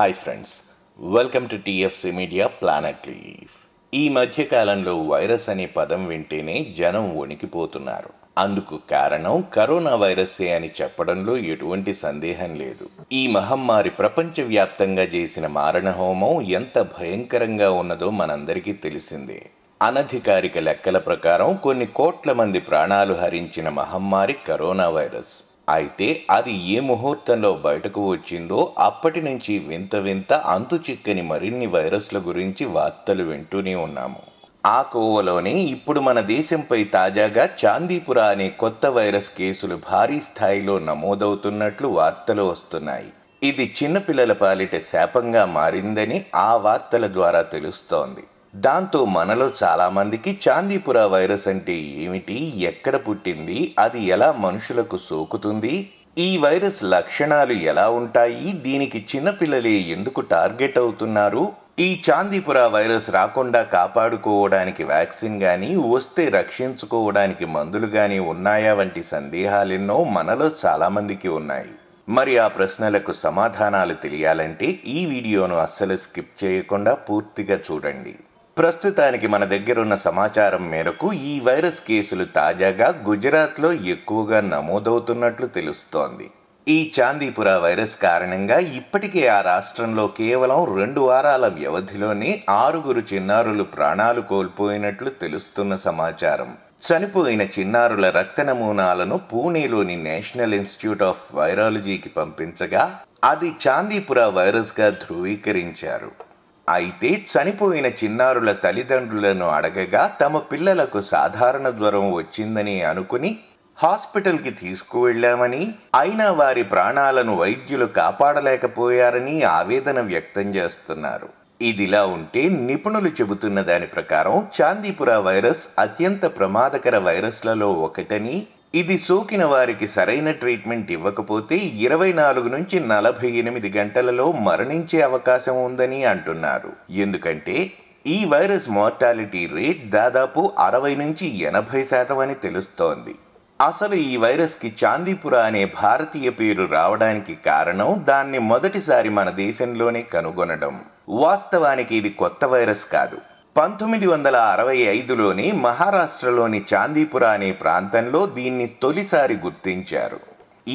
Hi friends welcome to TFC media planet leaf ఈ మధ్యకాలంలో virus అనే పదం వింటేనే జనం వణికిపోతున్నారు. అందుకు కారణం కరోనా వైరస్సే అని చెప్పడంలో ఎటువంటి సందేహం లేదు. ఈ మహమ్మారి ప్రపంచవ్యాప్తంగా చేసిన మారణహోమం ఎంత భయంకరంగా ఉన్నదో మనందరికీ తెలిసిందే. అనధికారిక లెక్కల ప్రకారం కొన్ని కోట్ల మంది ప్రాణాలు హరించిన మహమ్మారి కరోనా వైరస్. అయితే అది ఏ ముహూర్తంలో బయటకు వచ్చిందో అప్పటి నుంచి వింత వింత అంతు చిక్కని మరిన్ని వైరస్ల గురించి వార్తలు వింటూనే ఉన్నాము. ఆ కోవలోనే ఇప్పుడు మన దేశంపై తాజాగా చాందీపుర అనే కొత్త వైరస్ కేసులు భారీ స్థాయిలో నమోదవుతున్నట్లు వార్తలు వస్తున్నాయి. ఇది చిన్నపిల్లల పాలిట శాపంగా మారిందని ఆ వార్తల ద్వారా తెలుస్తోంది. దాంతో మనలో చాలామందికి చాందీపుర వైరస్ అంటే ఏమిటి? ఎక్కడ పుట్టింది? అది ఎలా మనుషులకు సోకుతుంది? ఈ వైరస్ లక్షణాలు ఎలా ఉంటాయి? దీనికి చిన్నపిల్లలే ఎందుకు టార్గెట్ అవుతున్నారు? ఈ చాందీపుర వైరస్ రాకుండా కాపాడుకోవడానికి వ్యాక్సిన్ కానీ వస్తే రక్షించుకోవడానికి మందులు కానీ ఉన్నాయా? వంటి సందేహాలెన్నో మనలో చాలామందికి ఉన్నాయి. మరి ఆ ప్రశ్నలకు సమాధానాలు తెలియాలంటే ఈ వీడియోను అస్సలు స్కిప్ చేయకుండా పూర్తిగా చూడండి. ప్రస్తుతానికి మన దగ్గరున్న సమాచారం మేరకు ఈ వైరస్ కేసులు తాజాగా గుజరాత్లో ఎక్కువగా నమోదవుతున్నట్లు తెలుస్తోంది. ఈ చాందీపుర వైరస్ కారణంగా ఇప్పటికే ఆ రాష్ట్రంలో కేవలం రెండు వారాల వ్యవధిలోనే ఆరుగురు చిన్నారులు ప్రాణాలు కోల్పోయినట్లు తెలుస్తున్న సమాచారం. చనిపోయిన చిన్నారుల రక్త నమూనాలను పూణేలోని నేషనల్ ఇన్స్టిట్యూట్ ఆఫ్ వైరాలజీకి పంపించగా అది చాందీపుర వైరస్గా ధృవీకరించారు. అయితే చనిపోయిన చిన్నారుల తల్లిదండ్రులను అడగగా తమ పిల్లలకు సాధారణ జ్వరం వచ్చిందని అనుకుని హాస్పిటల్కి తీసుకువెళ్ళామని అయినా వారి ప్రాణాలను వైద్యులు కాపాడలేకపోయారని ఆవేదన వ్యక్తం చేస్తున్నారు. ఇదిలా ఉంటే నిపుణులు చెబుతున్న దాని ప్రకారం చాందీపుర వైరస్ అత్యంత ప్రమాదకర వైరస్లలో ఒకటని ఇది సోకిన వారికి సరైన ట్రీట్మెంట్ ఇవ్వకపోతే ఇరవై నాలుగు నుంచి నలభై ఎనిమిది గంటలలో మరణించే అవకాశం ఉందని అంటున్నారు. ఎందుకంటే ఈ వైరస్ మార్టాలిటీ రేట్ దాదాపు అరవై నుంచి ఎనభై శాతం అని తెలుస్తోంది. అసలు ఈ వైరస్కి చాందీపుర అనే భారతీయ పేరు రావడానికి కారణం దాన్ని మొదటిసారి మన దేశంలోనే కనుగొనడం. వాస్తవానికి ఇది కొత్త వైరస్ కాదు. పంతొమ్మిది వందల అరవై ఐదులోని మహారాష్ట్రలోని చాందీపుర అనే ప్రాంతంలో దీన్ని తొలిసారి గుర్తించారు.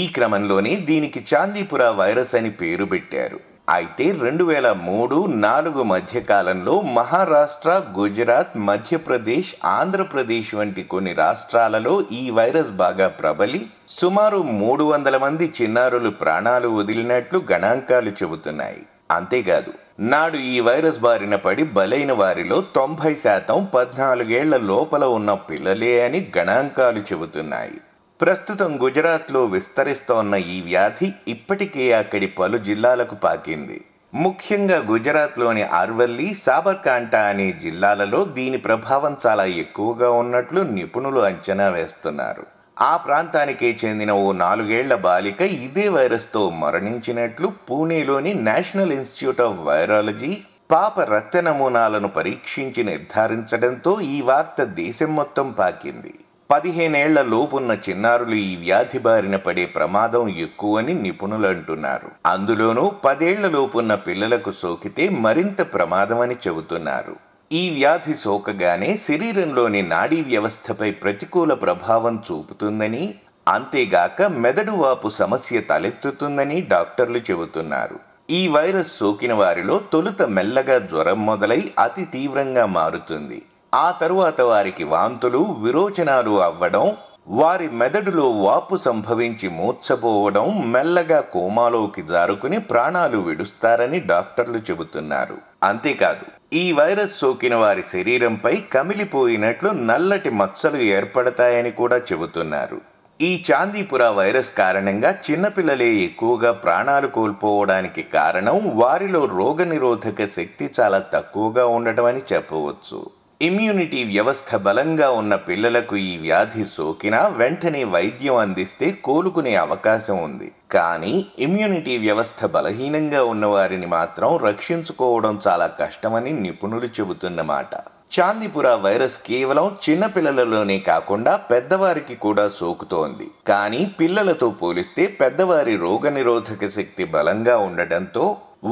ఈ క్రమంలోనే దీనికి చాందీపుర వైరస్ అని పేరు పెట్టారు. అయితే రెండు వేల మూడు నాలుగు మధ్యకాలంలో మహారాష్ట్ర గుజరాత్ మధ్యప్రదేశ్ ఆంధ్రప్రదేశ్ వంటి కొన్ని రాష్ట్రాలలో ఈ వైరస్ బాగా ప్రబలి సుమారు మూడు వందల మంది చిన్నారులు ప్రాణాలు వదిలినట్లు గణాంకాలు చెబుతున్నాయి. అంతేకాదు నాడు ఈ వైరస్ బారిన పడి బలైన వారిలో తొంభై శాతం పద్నాలుగేళ్ళ లోపల ఉన్న పిల్లలే అని గణాంకాలు చెబుతున్నాయి. ప్రస్తుతం గుజరాత్లో విస్తరిస్తోన్న ఈ వ్యాధి ఇప్పటికే అక్కడి పలు జిల్లాలకు పాకింది. ముఖ్యంగా గుజరాత్లోని అర్వల్లి సాబర్కాంటా అనే జిల్లాలలో దీని ప్రభావం చాలా ఎక్కువగా ఉన్నట్లు నిపుణులు అంచనా వేస్తున్నారు. ఆ ప్రాంతానికే చెందిన ఓ నాలుగేళ్ళ బాలిక ఇదే వైరస్తో మరణించినట్లు పూణేలోని నేషనల్ ఇన్స్టిట్యూట్ ఆఫ్ వైరాలజీ పాప రక్త నమూనాలను పరీక్షించి నిర్ధారించడంతో ఈ వార్త దేశం మొత్తం పాకింది. పదిహేనేళ్ళ లోపున్న చిన్నారులు ఈ వ్యాధి బారిన పడే ప్రమాదం ఎక్కువని నిపుణులు అంటున్నారు. అందులోనూ పదేళ్ళ లోపున్న పిల్లలకు సోకితే మరింత ప్రమాదమని చెబుతున్నారు. ఈ వ్యాధి సోకగానే శరీరంలోని నాడీ వ్యవస్థపై ప్రతికూల ప్రభావం చూపుతుందని అంతేగాక మెదడు వాపు సమస్య తలెత్తుతుందని డాక్టర్లు చెబుతున్నారు. ఈ వైరస్ సోకిన వారిలో తొలుత మెల్లగా జ్వరం మొదలై అతి తీవ్రంగా మారుతుంది. ఆ తరువాత వారికి వాంతులు విరోచనాలు అవ్వడం వారి మెదడులో వాపు సంభవించి మూర్చబోవడం మెల్లగా కోమాలోకి జారుకుని ప్రాణాలు విడుస్తారని డాక్టర్లు చెబుతున్నారు. అంతేకాదు ఈ వైరస్ సోకిన వారి శరీరంపై కమిలిపోయినట్లు నల్లటి మచ్చలు ఏర్పడతాయని కూడా చెబుతున్నారు. ఈ చాందీపుర వైరస్ కారణంగా చిన్నపిల్లలే ఎక్కువగా ప్రాణాలు కోల్పోవడానికి కారణం వారిలో రోగనిరోధక శక్తి చాలా తక్కువగా ఉండటం అని చెప్పవచ్చు. ఇమ్యూనిటీ వ్యవస్థ బలంగా ఉన్న పిల్లలకు ఈ వ్యాధి సోకినా వెంటనే వైద్యం అందిస్తే కోలుకునే అవకాశం ఉంది. కానీ ఇమ్యూనిటీ వ్యవస్థ బలహీనంగా ఉన్నవారిని మాత్రం రక్షించుకోవడం చాలా కష్టమని నిపుణులు చెబుతున్నమాట. చాందిపుర వైరస్ కేవలం చిన్నపిల్లలలోనే కాకుండా పెద్దవారికి కూడా సోకుతోంది. కానీ పిల్లలతో పోలిస్తే పెద్దవారి రోగనిరోధక శక్తి బలంగా ఉండటంతో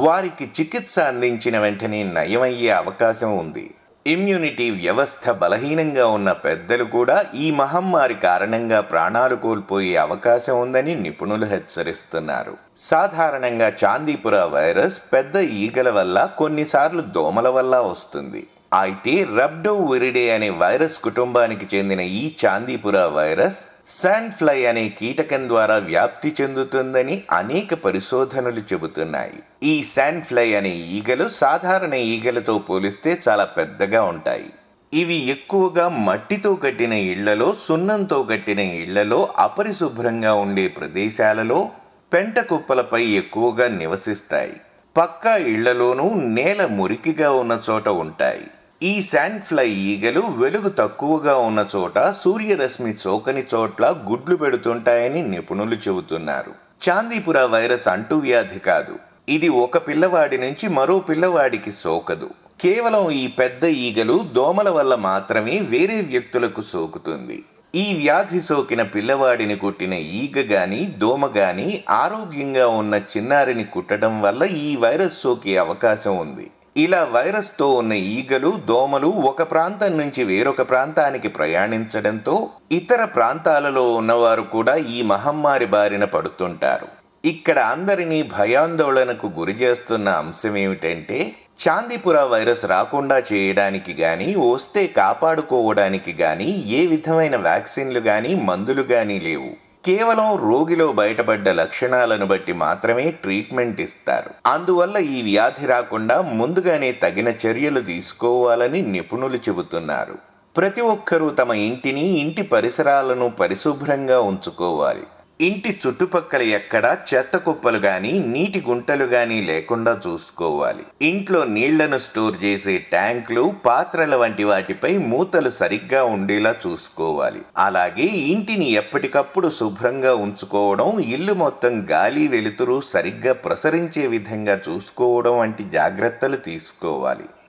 వారికి చికిత్స అందించిన వెంటనే నయమయ్యే అవకాశం ఉంది. ఇమ్యూనిటీ వ్యవస్థ బలహీనంగా ఉన్న పెద్దలు కూడా ఈ మహమ్మారి కారణంగా ప్రాణాలు కోల్పోయే అవకాశం ఉందని నిపుణులు హెచ్చరిస్తున్నారు. సాధారణంగా చాందీపుర వైరస్ పెద్ద ఈగల వల్ల కొన్నిసార్లు దోమల వల్ల వస్తుంది. అయితే రబ్డో విరిడే అనే వైరస్ కుటుంబానికి చెందిన ఈ చాందీపుర వైరస్ శాండ్ ఫ్లై అనే కీటకం ద్వారా వ్యాప్తి చెందుతుందని అనేక పరిశోధనలు చెబుతున్నాయి. ఈ శాండ్ ఫ్లై అనే ఈగలు సాధారణ ఈగలతో పోలిస్తే చాలా పెద్దగా ఉంటాయి. ఇవి ఎక్కువగా మట్టితో కట్టిన ఇళ్ళలో సున్నంతో కట్టిన ఇళ్ళలో అపరిశుభ్రంగా ఉండే ప్రదేశాలలో పెంట కుప్పలపై ఎక్కువగా నివసిస్తాయి. పక్కా ఇళ్ళలోనూ నేల మురికిగా ఉన్న చోట ఉంటాయి. ఈ శాండ్ ఫ్లై ఈగలు వెలుగు తక్కువగా ఉన్న చోట సూర్యరశ్మి సోకని చోట్ల గుడ్లు పెడుతుంటాయని నిపుణులు చెబుతున్నారు. చాందీపుర వైరస్ అంటువ్యాధి కాదు. ఇది ఒక పిల్లవాడి నుంచి మరో పిల్లవాడికి సోకదు. కేవలం ఈ పెద్ద ఈగలు దోమల వల్ల మాత్రమే వేరే వ్యక్తులకు సోకుతుంది. ఈ వ్యాధి సోకిన పిల్లవాడిని కుట్టిన ఈగ గాని దోమ గాని ఆరోగ్యంగా ఉన్న చిన్నారిని కుట్టడం వల్ల ఈ వైరస్ సోకే అవకాశం ఉంది. ఇలా వైరస్తో ఉన్న ఈగలు దోమలు ఒక ప్రాంతం నుంచి వేరొక ప్రాంతానికి ప్రయాణించడంతో ఇతర ప్రాంతాలలో ఉన్నవారు కూడా ఈ మహమ్మారి బారిన పడుతుంటారు. ఇక్కడ అందరినీ భయాందోళనకు గురి చేస్తున్న అంశం ఏమిటంటే చాందీపుర వైరస్ రాకుండా చేయడానికి గాని వస్తే కాపాడుకోవడానికి గాని ఏ విధమైన వ్యాక్సిన్లు గాని మందులు గాని లేవు. కేవలం రోగిలో బయటపడ్డ లక్షణాలను బట్టి మాత్రమే ట్రీట్మెంట్ ఇస్తారు. అందువల్ల ఈ వ్యాధి రాకుండా ముందుగానే తగిన చర్యలు తీసుకోవాలని నిపుణులు చెబుతున్నారు. ప్రతి ఒక్కరూ తమ ఇంటిని ఇంటి పరిసరాలను పరిశుభ్రంగా ఉంచుకోవాలి. ఇంటి చుట్టుపక్కల ఎక్కడ చెత్త కుప్పలు గాని నీటి గుంటలు గాని లేకుండా చూసుకోవాలి. ఇంట్లో నీళ్ళను స్టోర్ చేసే ట్యాంకులు పాత్రల వంటి వాటిపై మూతలు సరిగ్గా ఉండేలా చూసుకోవాలి. అలాగే ఇంటిని ఎప్పటికప్పుడు శుభ్రంగా ఉంచుకోవడం ఇల్లు మొత్తం గాలి వెలుతురు సరిగ్గా ప్రసరించే విధంగా చూసుకోవడం వంటి జాగ్రత్తలు తీసుకోవాలి.